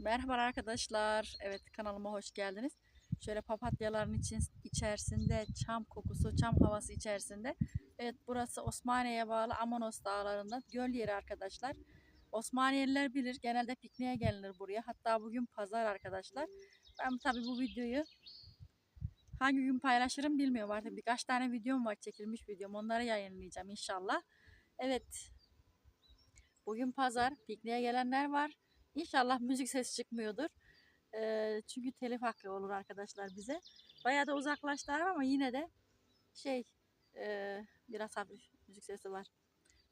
Merhaba arkadaşlar. Evet kanalıma hoş geldiniz. Şöyle papatyaların için, içerisinde çam kokusu, çam havası içerisinde. Evet burası Osmaniye'ye bağlı Amanos dağlarında göl yeri arkadaşlar. Osmaniyeliler bilir. Genelde pikniğe gelinir buraya. Hatta bugün pazar arkadaşlar. Ben tabii bu videoyu hangi gün paylaşırım bilmiyorum artık. Birkaç tane videom var çekilmiş videom. Onları yayınlayacağım inşallah. Evet. Bugün pazar. Pikniğe gelenler var. İnşallah müzik sesi çıkmıyordur. Ee, çünkü telif hakkı olur arkadaşlar bize. Bayağı da uzaklaştılar ama yine de şey e, biraz hafif müzik sesi var.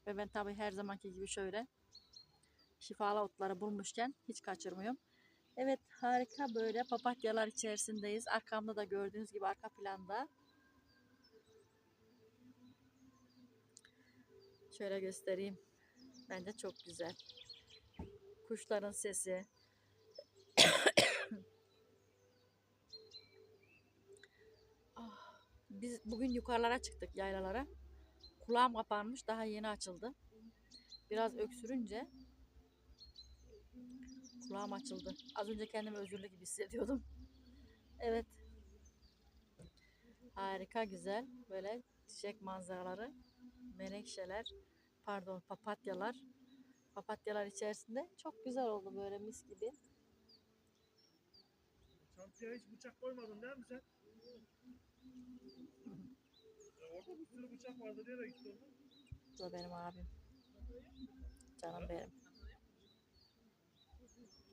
Ve ben tabii her zamanki gibi şöyle şifalı otları bulmuşken hiç kaçırmıyorum. Evet harika böyle papatyalar içerisindeyiz. Arkamda da gördüğünüz gibi arka planda. Şöyle göstereyim. Bence çok güzel. Kuşların sesi. Ah, Biz bugün yukarılara çıktık yaylalara. Kulağım kapanmış daha yeni açıldı. Biraz öksürünce kulağım açıldı. Az önce kendimi özürlü gibi hissediyordum. Evet. Harika güzel böyle çiçek manzaraları, menekşeler, pardon papatyalar. Papatyalar içerisinde çok güzel oldu böyle mis gibi. Çantaya hiç bıçak koymadın değil mi sen? Ya orada bir sürü bıçak vardı. Nereye gitti onlar? Bu da benim abim. Canım benim.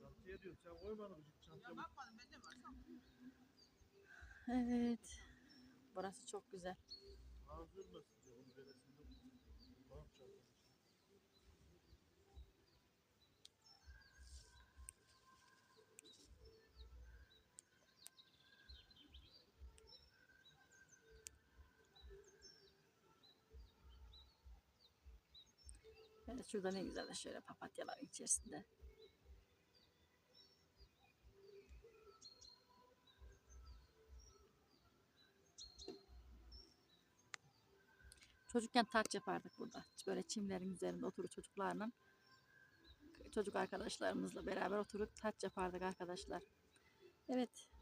Çantaya diyorum. Sen koymadın hiç çantaya. Evet. Burası çok güzel. Ağzı diye onu veresin. Tamam çantaya. Şurada ne güzel şöyle papatyalar içerisinde. Çocukken taç yapardık burada. Böyle çimlerin üzerinde oturup çocuklarla çocuk arkadaşlarımızla beraber oturup taç yapardık arkadaşlar. Evet.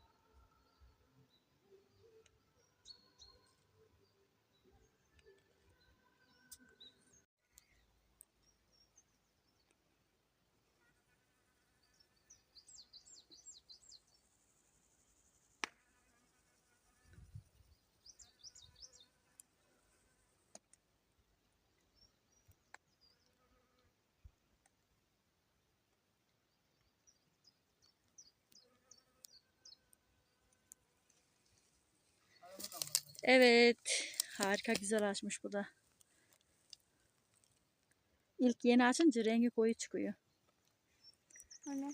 Evet. Harika güzel açmış bu da. İlk yeni açınca rengi koyu çıkıyor. Anne.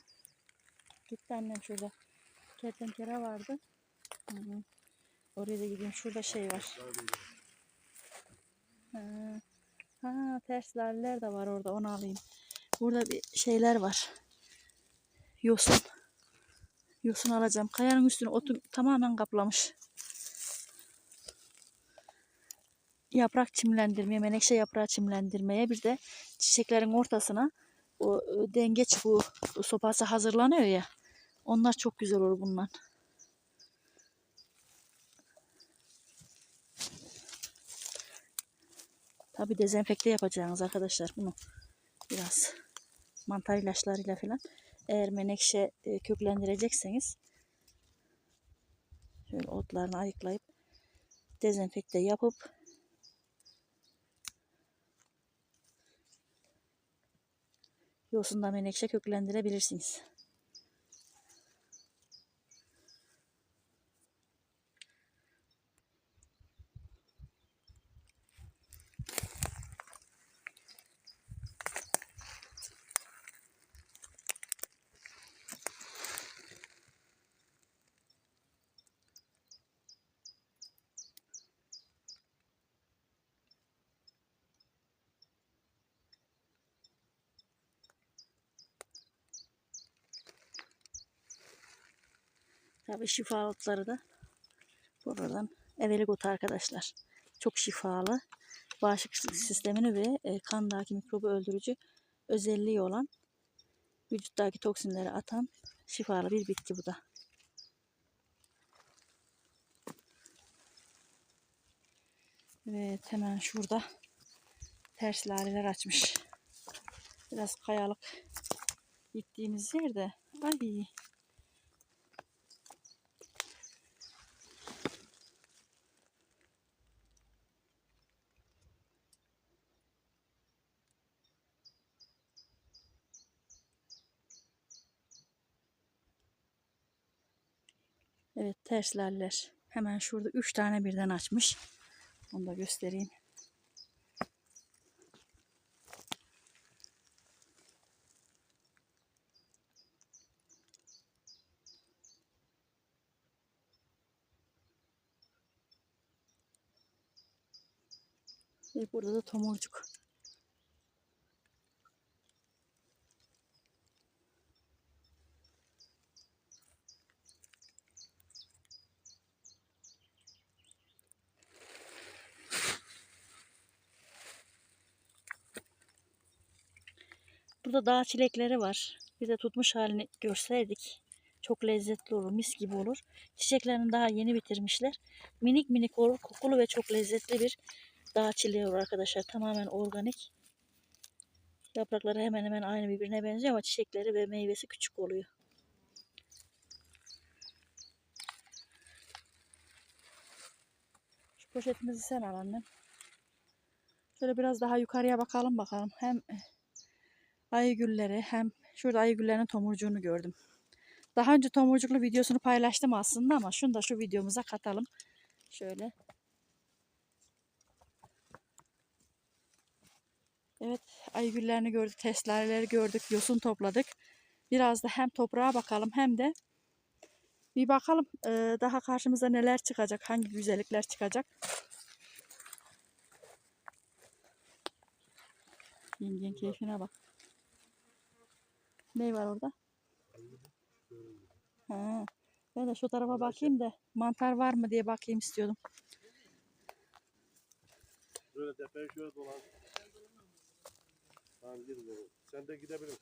Gitti annem şurada. Kertenkele vardı. Hı hı. Oraya da gideyim. Şurada şey var. Ha, ha ters laleler de var orada. Onu alayım. Burada bir şeyler var. Yosun. Yosun alacağım. Kayanın üstünü otu tamamen kaplamış. Yaprak çimlendirmeye, menekşe yaprağı çimlendirmeye bir de çiçeklerin ortasına o e, denge çubuğu sopası hazırlanıyor ya. Onlar çok güzel olur bunlar. Tabi dezenfekte yapacağınız arkadaşlar bunu. Biraz mantar ilaçlarıyla falan. Eğer menekşe e, köklendirecekseniz şöyle otlarını ayıklayıp dezenfekte yapıp yosundan menekşe köklendirebilirsiniz. Tabii şifa otları da buradan evelik otu arkadaşlar. Çok şifalı. Bağışıklık sistemini ve e, kandaki mikrobu öldürücü özelliği olan Vücuttaki toksinleri atan şifalı bir bitki bu da. Evet hemen şurada ters laleler açmış. Biraz kayalık gittiğimiz yerde. Ay Evet ters laleler. Hemen şurada üç tane birden açmış. Onu da göstereyim. Ve burada da tomurcuk. Burada dağ çilekleri var. Bir de tutmuş halini görseydik çok lezzetli olur, mis gibi olur. Çiçeklerini daha yeni bitirmişler. Minik minik olur, kokulu ve çok lezzetli bir dağ çileği olur arkadaşlar. Tamamen organik. Yaprakları hemen hemen aynı birbirine benziyor ama çiçekleri ve meyvesi küçük oluyor. Şu poşetimizi sen al annem. Şöyle biraz daha yukarıya bakalım bakalım. Hem ayı gülleri hem şurada ayı güllerinin tomurcuğunu gördüm. Daha önce tomurcuklu videosunu paylaştım aslında ama şunu da şu videomuza katalım. Şöyle. Evet ayı güllerini gördük, testlereleri gördük, yosun topladık. Biraz da hem toprağa bakalım hem de bir bakalım eee, daha karşımıza neler çıkacak, hangi güzellikler çıkacak. Yengen keyfine bak. Ne var orada? Ha. Ben de şu tarafa bakayım da mantar var mı diye bakayım istiyordum. Böyle tepeye şöyle dolan. Tamam gidin oğlum. Sen de gidebilirsin.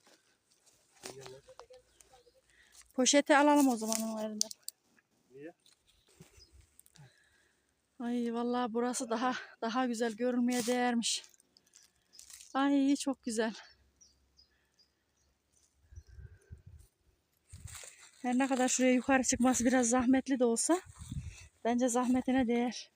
Poşeti alalım o zaman onun elinden. Niye? Ay vallahi burası daha daha güzel görülmeye değermiş. Ay çok güzel. Her ne kadar şuraya yukarı çıkması biraz zahmetli de olsa bence zahmetine değer.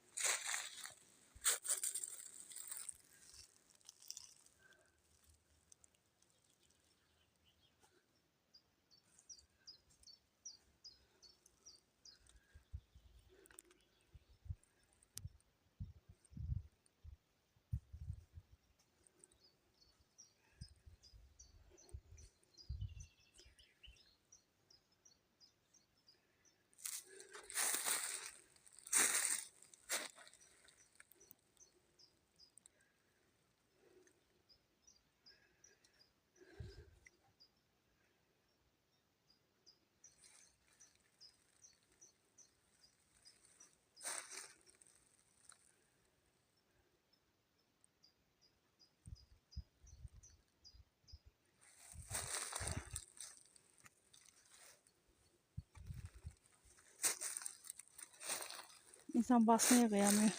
İnsan basmaya kıyamıyor.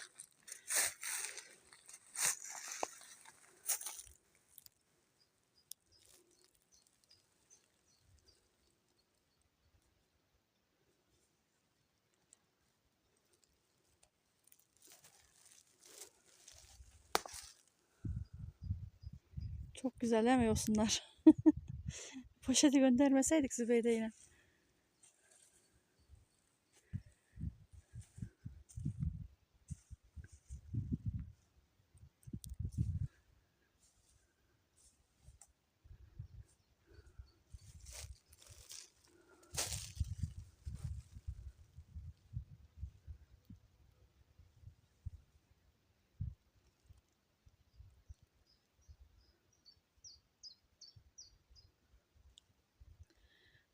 Çok güzel değil mi yosunlar? Poşeti göndermeseydik Zübeyde yine.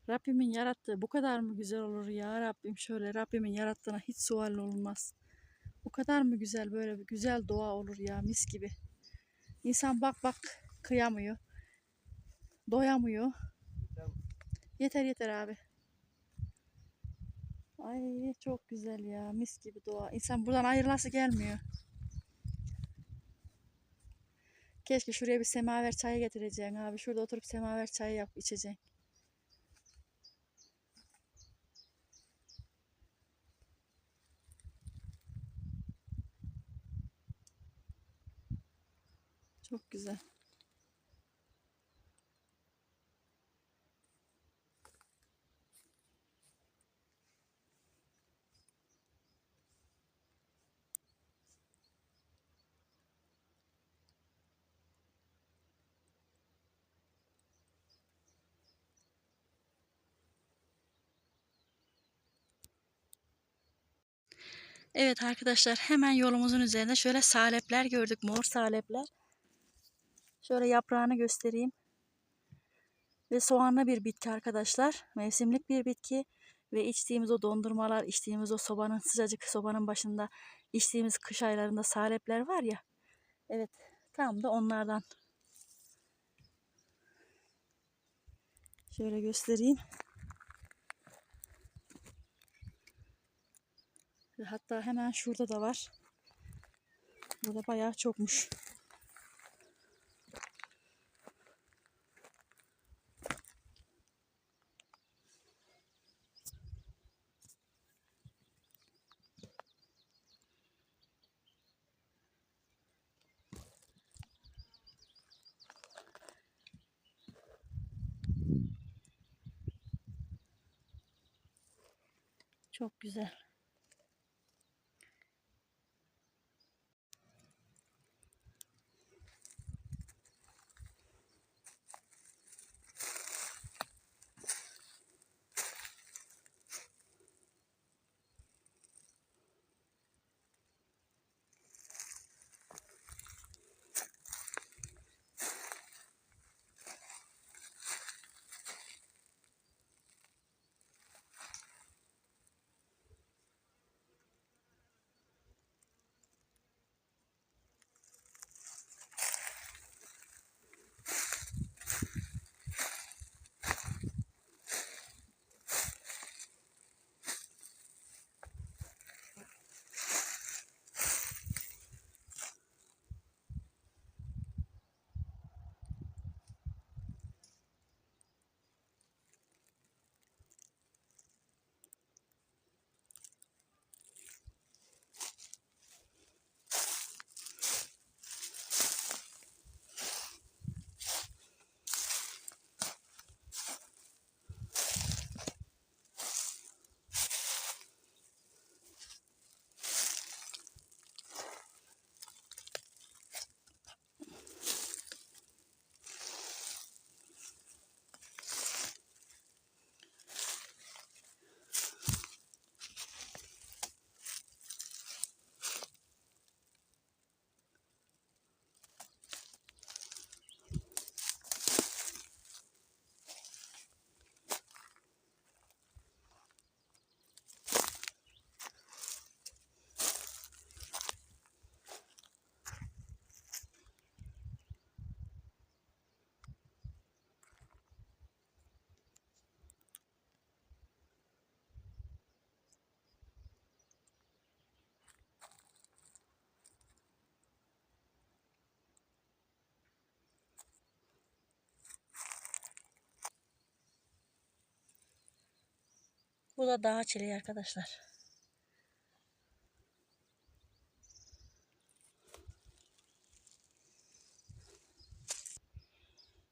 Rabbimin yarattığı bu kadar mı güzel olur ya Rabbim şöyle Rabbimin yarattığına hiç sual olmaz. Bu kadar mı güzel böyle bir güzel doğa olur ya mis gibi. İnsan bak bak kıyamıyor. Doyamıyor. Yeter yeter abi. Ay çok güzel ya. Mis gibi doğa. İnsan buradan ayrılası gelmiyor. Keşke şuraya bir semaver çayı getireceksin abi. Şurada oturup semaver çayı yap içeceksin. Çok güzel. Evet arkadaşlar hemen yolumuzun üzerinde şöyle salepler gördük. Mor salepler. Şöyle yaprağını göstereyim. Ve soğanlı bir bitki arkadaşlar. Mevsimlik bir bitki. Ve içtiğimiz o dondurmalar, içtiğimiz o sobanın sıcacık sobanın başında içtiğimiz kış aylarında salepler var ya. Evet tam da onlardan. Şöyle göstereyim. Hatta hemen şurada da var. Burada bayağı çokmuş. Çok güzel. Bu da dağ çileği arkadaşlar.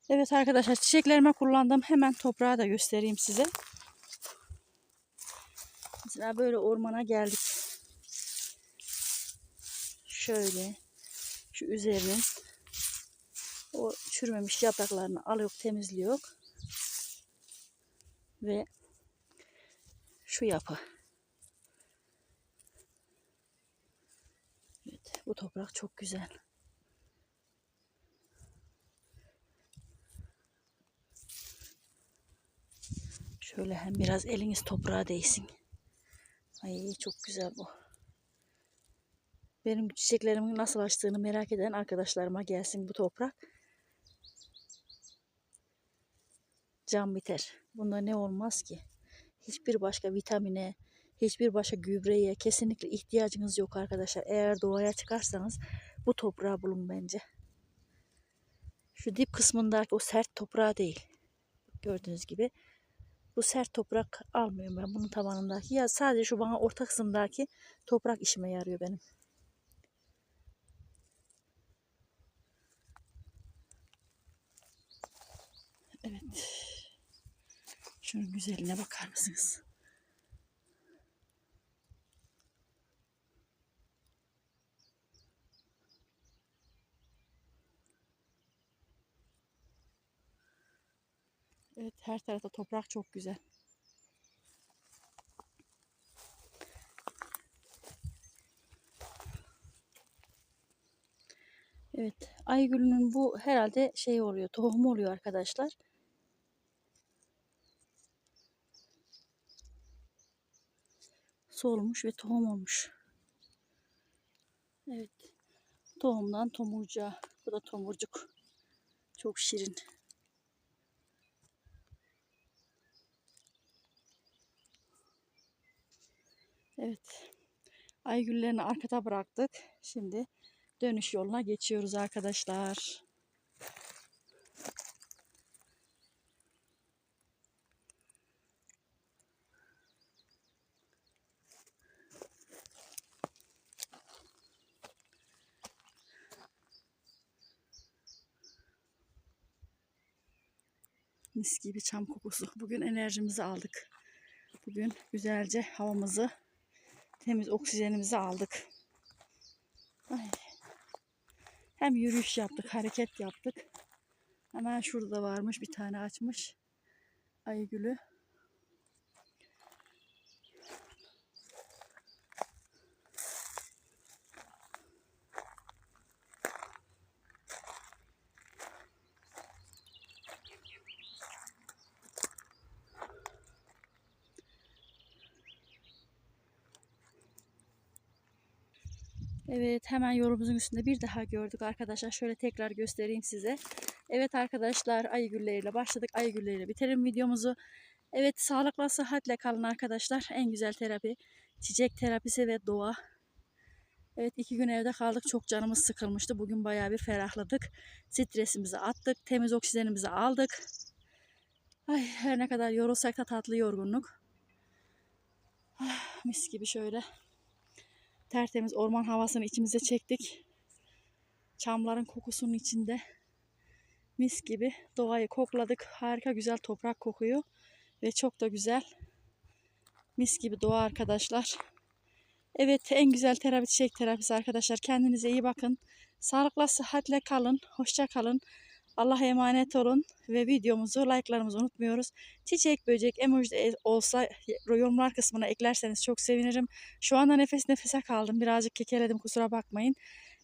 Evet arkadaşlar çiçeklerime kullandığım hemen toprağı da göstereyim size. Mesela böyle ormana geldik. Şöyle şu üzerinin o çürümemiş yapraklarını alıyor, temizliyor. Ve şu yapı. Evet, bu toprak çok güzel. Şöyle hem biraz eliniz toprağa değsin. Ay çok güzel bu. Benim çiçeklerimin nasıl açtığını merak eden arkadaşlarıma gelsin bu toprak. Can biter. Bunda ne olmaz ki? Hiçbir başka vitamine, hiçbir başka gübreye kesinlikle ihtiyacınız yok arkadaşlar. Eğer doğaya çıkarsanız bu toprağı bulun bence. Şu dip kısmındaki o sert toprağı değil. Gördüğünüz gibi. Bu sert toprak almıyorum ben bunun tabanındaki. Ya sadece şu bana orta kısımdaki toprak işime yarıyor benim. Evet. Şunun güzeline bakar mısınız? Evet her tarafta toprak çok güzel. Evet Aygül'ün bu herhalde şey oluyor tohumu oluyor arkadaşlar. Solmuş ve tohum olmuş. Evet. Tohumdan tomurcuğa. Bu da tomurcuk. Çok şirin. Evet. Aygüllerini arkada bıraktık. Şimdi dönüş yoluna geçiyoruz arkadaşlar. Mis gibi çam kokusu. Bugün enerjimizi aldık. Bugün güzelce havamızı, temiz oksijenimizi aldık. Hem yürüyüş yaptık, hareket yaptık. Hemen şurada da varmış bir tane açmış. Ayı Evet hemen yolumuzun üstünde bir daha gördük arkadaşlar. Şöyle tekrar göstereyim size. Evet arkadaşlar ayı gülleriyle başladık. Ayı gülleriyle bitirelim videomuzu. Evet sağlıkla sıhhatle kalın arkadaşlar. En güzel terapi çiçek terapisi ve doğa. Evet iki gün evde kaldık. Çok canımız sıkılmıştı. Bugün bayağı bir ferahladık. Stresimizi attık. Temiz oksijenimizi aldık. Ay, her ne kadar yorulsak da tatlı yorgunluk. Ah, mis gibi şöyle tertemiz orman havasını içimize çektik. Çamların kokusunun içinde mis gibi doğayı kokladık. Harika güzel toprak kokuyor ve çok da güzel. Mis gibi doğa arkadaşlar. Evet en güzel terapi çiçek terapisi arkadaşlar. Kendinize iyi bakın. Sağlıkla sıhhatle kalın. Hoşça kalın. Allah'a emanet olun ve videomuzu like'larımızı unutmuyoruz. Çiçek, böcek, emoji olsa yorumlar kısmına eklerseniz çok sevinirim. Şu anda nefes nefese kaldım. Birazcık kekeledim kusura bakmayın.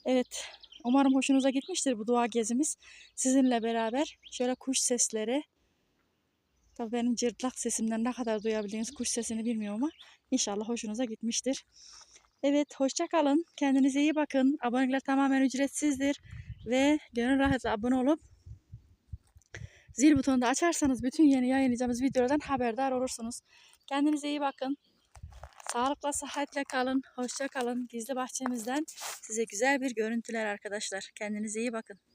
Evet umarım hoşunuza gitmiştir bu doğa gezimiz. Sizinle beraber şöyle kuş sesleri. Tabii benim cırtlak sesimden ne kadar duyabildiğiniz kuş sesini bilmiyorum ama inşallah hoşunuza gitmiştir. Evet hoşça kalın. Kendinize iyi bakın. Abonelikler tamamen ücretsizdir. Ve gönül rahatla abone olup Zil butonunu da açarsanız bütün yeni yayınlayacağımız videolardan haberdar olursunuz. Kendinize iyi bakın. Sağlıkla, sıhhatle kalın. Hoşça kalın. Gizli bahçemizden size güzel bir görüntüler arkadaşlar. Kendinize iyi bakın.